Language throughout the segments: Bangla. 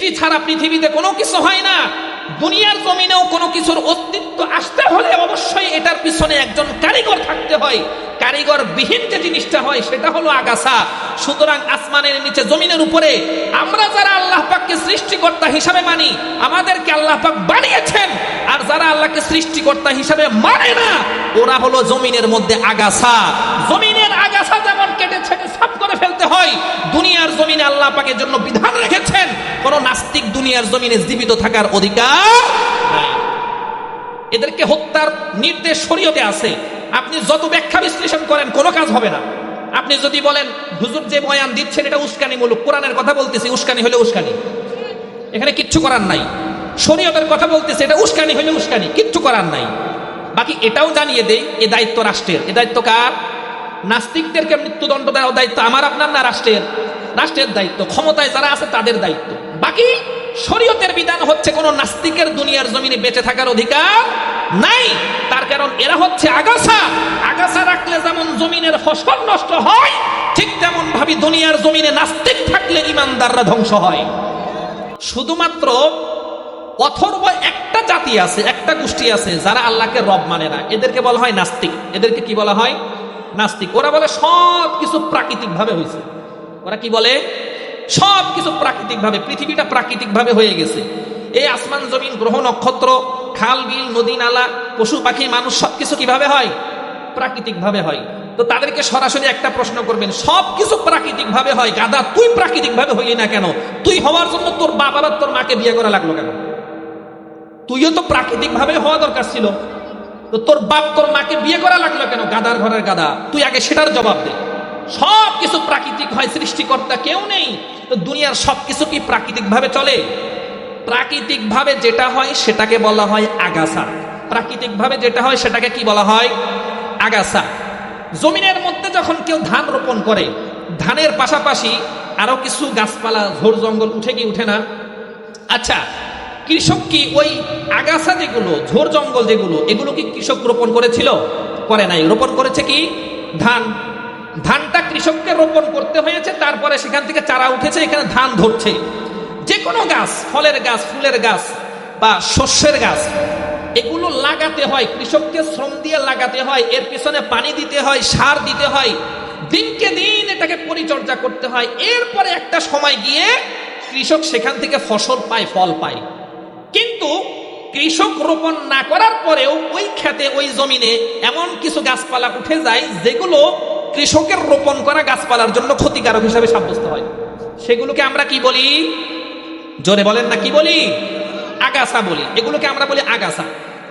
সৃষ্টি ছাড়া পৃথিবীতে কোনো কিছু হয় না। দুনিয়ার জমিনেও কোনো কিছুর অস্তিত্ব আসতে হলে অবশ্যই এটার পিছনে একজন কারিগর থাকতে হয়। কারিগর বিহীন যে জিনিসটা হয় সেটা হলো আগাছা। সুতরাং আসমানের নিচে জমিনের উপরে আমরা যারা আল্লাহ পাককে সৃষ্টিকর্তা হিসাবে মানি, আমাদেরকে আল্লাহ পাক বানিয়েছেন। আর যারা আল্লাহকে সৃষ্টিকর্তা হিসাবে মানে না, ওরা হলো জমিনের মধ্যে আগাছা। জমিনের আগাছা যেমন কেটে ছেটে সাফ করে ফেলতে হয়, দুনিয়ার জমিনে আল্লাহ পাকের জন্য বিধান রেখেছেন। কোন নাস্তিক দুনিয়ার জমিনে জীবিত থাকার অধিকার এদেরকে হত্যার নির্দেশ শরীয়তে আছে। আপনি যত ব্যাখ্যা বিশ্লেষণ করেন, কোনো কাজ হবে না। আপনি যদি বলেন, হুজুর যে বয়ান দিচ্ছেন, এটা উস্কানিমূলক। কোরআনের কথা বলতেছি, উস্কানি হলে উস্কানি। এখানে কিচ্ছু করার নাই। শরীয়তের কথা বলতেছে, এটা উস্কানি হলে উস্কানি। কিচ্ছু করার নাই। বাকি এটাও জানিয়ে দেই, এ দায়িত্ব রাষ্ট্রের। এ দায়িত্ব কার? নাস্তিকদেরকে মৃত্যুদণ্ড দেওয়ার দায়িত্ব আমার আপনার না রাষ্ট্রের? রাষ্ট্রের দায়িত্ব। ক্ষমতায় যারা আছে, তাদের দায়িত্ব। বাকি শরীয়তের বিধান হচ্ছে কোন নাস্তিকের দুনিয়ার জমিনে বেঁচে থাকার অধিকার নাই। তার কারণ এরা হচ্ছে আগাছা। আগাছা রাখলে যেমন জমিনের ফসল নষ্ট হয়, ঠিক তেমন ভাবে দুনিয়ার জমিনে নাস্তিক থাকলে ইমানদাররা ধ্বংস হয়। শুধুমাত্র অথর্ব একটা জাতি আছে, একটা গোষ্ঠী আছে, যারা আল্লাহকে রব মানে না। এদেরকে বলা হয় নাস্তিক। এদেরকে কি বলা হয়? নাস্তিক। ওরা বলে সব কিছু প্রাকৃতিক ভাবে হয়েছে। ওরা কি বলে? সব কিছু প্রাকৃতিক ভাবে পৃথিবীটা প্রাকৃতিক ভাবে হয়ে গেছে। এই আসমান, জমিন, গ্রহ, নক্ষত্র, খাল, বিল, নদী, নালা, পশু, পাখি, মানুষ, সবকিছু কীভাবে হয়? প্রাকৃতিক ভাবে হয়। তো তাদেরকে সরাসরি একটা প্রশ্ন করবেন সব কিছু প্রাকৃতিক ভাবে হয়? গাদা তুই প্রাকৃতিক ভাবে হইলি না কেন? তুই হওয়ার জন্য তোর বাবা বা তোর মাকে বিয়ে করা লাগল কেন? তুইও তো প্রাকৃতিক ভাবে হওয়া দরকার ছিল। তো তোর বাপ তোর মাকে বিয়ে করা লাগল কেন? গাদার ঘরের গাদা তুই আগে সেটার জবাব দে। সব কিছু প্রাকৃতিক হয়, সৃষ্টিকর্তা কেউ নেই। তো দুনিয়ার সব কিছু কি প্রাকৃতিক ভাবে চলে? প্রাকৃতিক ভাবে যেটা হয়, সেটাকে বলা হয় আগাছা। প্রাকৃতিক ভাবে যেটা হয়, সেটাকে কি বলা হয়? আগাছা। জমিনের মধ্যে যখন কেউ ধান রোপণ করে, ধানের পাশাপাশি আরও কিছু গাছপালা, ঝোর জঙ্গল উঠে কি উঠে না? আচ্ছা কৃষক কি ওই আগাছা যেগুলো ঝোড় জঙ্গল যেগুলো, এগুলো কি কৃষক রোপণ করেছিল? করে নাই। রোপণ করেছে কি? ধান। ধানটা কৃষককে রোপণ করতে হয়েছে, তারপরে সেখান থেকে চারা উঠেছে, এখানে ধান ধরছে। যে কোনো গাছ, ফলের গাছ, ফুলের গাছ বা শস্যের গাছ, এগুলো লাগাতে হয়, কৃষককে শ্রম দিয়ে লাগাতে হয়, এর পিছনে পানি দিতে হয়, সার দিতে হয়, দিনকে দিন এটাকে পরিচর্যা করতে হয়। এরপরে একটা সময় গিয়ে কৃষক সেখান থেকে ফসল পায়, ফল পায়। কিন্তু কৃষক রোপণ না করার পরেও ওই খেতে ওই জমিনে এমন কিছু গাছপালা উঠে যায়, যেগুলো কৃষকের রোপণ করা গাছপালার জন্য ক্ষতিকারক হিসাবে সাব্যস্ত হয়। সেগুলোকে আমরা কি বলি? জোরে বলেন না, কি বলি? আগাছা বলি। এগুলোকে আমরা বলি আগাছা।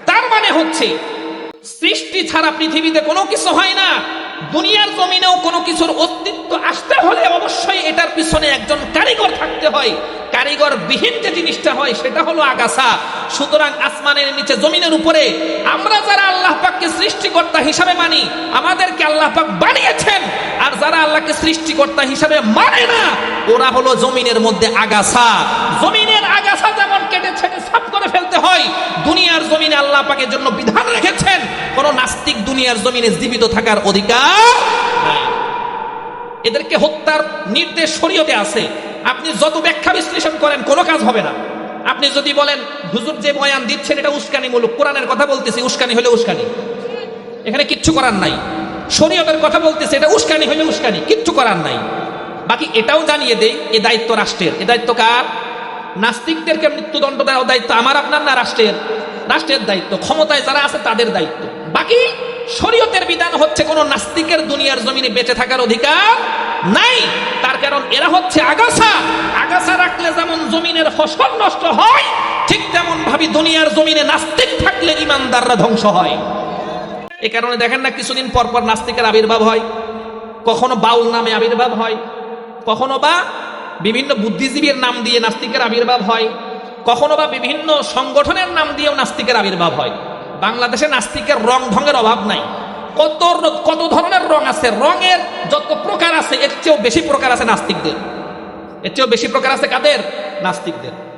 তার মানে হচ্ছে, সৃষ্টি ছাড়া পৃথিবীতে কোনো কিছু হয় না। দুনিয়ার জমিনেও কোনো কিছুর অস্তিত্ব আসতে হলে অবশ্যই এটার পিছনে একজন কারিগর থাকতে হয়। কারিগর বিহীন যে জিনিসটা হয়, সেটা হলো আগাছা। সুতরাং আসমানের নিচে জমিনের উপরে আমরা যারা আল্লাহ পাককে সৃষ্টিকর্তা হিসাবে মানি, আমাদেরকে আল্লাহ পাক বানিয়েছেন। আর যারা আল্লাহকে সৃষ্টিকর্তা হিসাবে মানে না, ওরা হলো জমিনের মধ্যে আগাছা। জমিনের আগাছা যেমন কেটে ছেটে সাফ করে ফেলতে হয়, দুনিয়ার জমিনে আল্লাহ পাকের জন্য বিধান রেখেছেন, কোন নাস্তিক দুনিয়ার জমিনে জীবিত থাকার অধিকার এদেরকে হত্যার নির্দেশ শরীয়তে আছে। আপনি যত ব্যাখ্যা বিশ্লেষণ করেন, কোনো কাজ হবে না। আপনি যদি বলেন, হুজুর যে বয়ান দিচ্ছেন, এটা উস্কানিমূলক। কোরআনের কথা বলতেছি, উস্কানি হলে উস্কানি। এখানে কিচ্ছু করার নাই। শরীয়তের কথা বলতেছে, এটা উস্কানি হলে উস্কানি, কিচ্ছু করার নাই। বাকি এটাও জানিয়ে দেই, এ দায়িত্ব রাষ্ট্রের। এ দায়িত্ব কার? নাস্তিকদেরকে মৃত্যুদণ্ড দেওয়ার দায়িত্ব আমার, আপনার না রাষ্ট্রের? রাষ্ট্রের দায়িত্ব, ক্ষমতায় যারা আছে তাদের দায়িত্ব। বাকি শরীয়তের বিধান হচ্ছে কোন নাস্তিকের দুনিয়ার জমিনে বেঁচে থাকার অধিকার নাই। তার কারণ এরা হচ্ছে আগাছা। আগাছা রাখলে যেমন জমিনের ফসল নষ্ট হয়, ঠিক তেমন ভাবে দুনিয়ার জমিনে নাস্তিক থাকলে ইমানদাররা ধ্বংস হয়। এ কারণে দেখেন না কিছুদিন পর পর নাস্তিকের আবির্ভাব হয়। কখনো বাউল নামে আবির্ভাব হয়, কখনো বা বিভিন্ন বুদ্ধিজীবীর নাম দিয়ে নাস্তিকের আবির্ভাব হয়। কখনো বা বিভিন্ন সংগঠনের নাম দিয়েও নাস্তিকের আবির্ভাব হয়। বাংলাদেশে নাস্তিকের রং ঢঙের অভাব নাই। কত কত ধরনের রং আছে? রঙের যত প্রকার আছে, এর চেয়েও বেশি প্রকার আছে নাস্তিকদের। এর চেয়েও বেশি প্রকার আছে কাদের? নাস্তিকদের।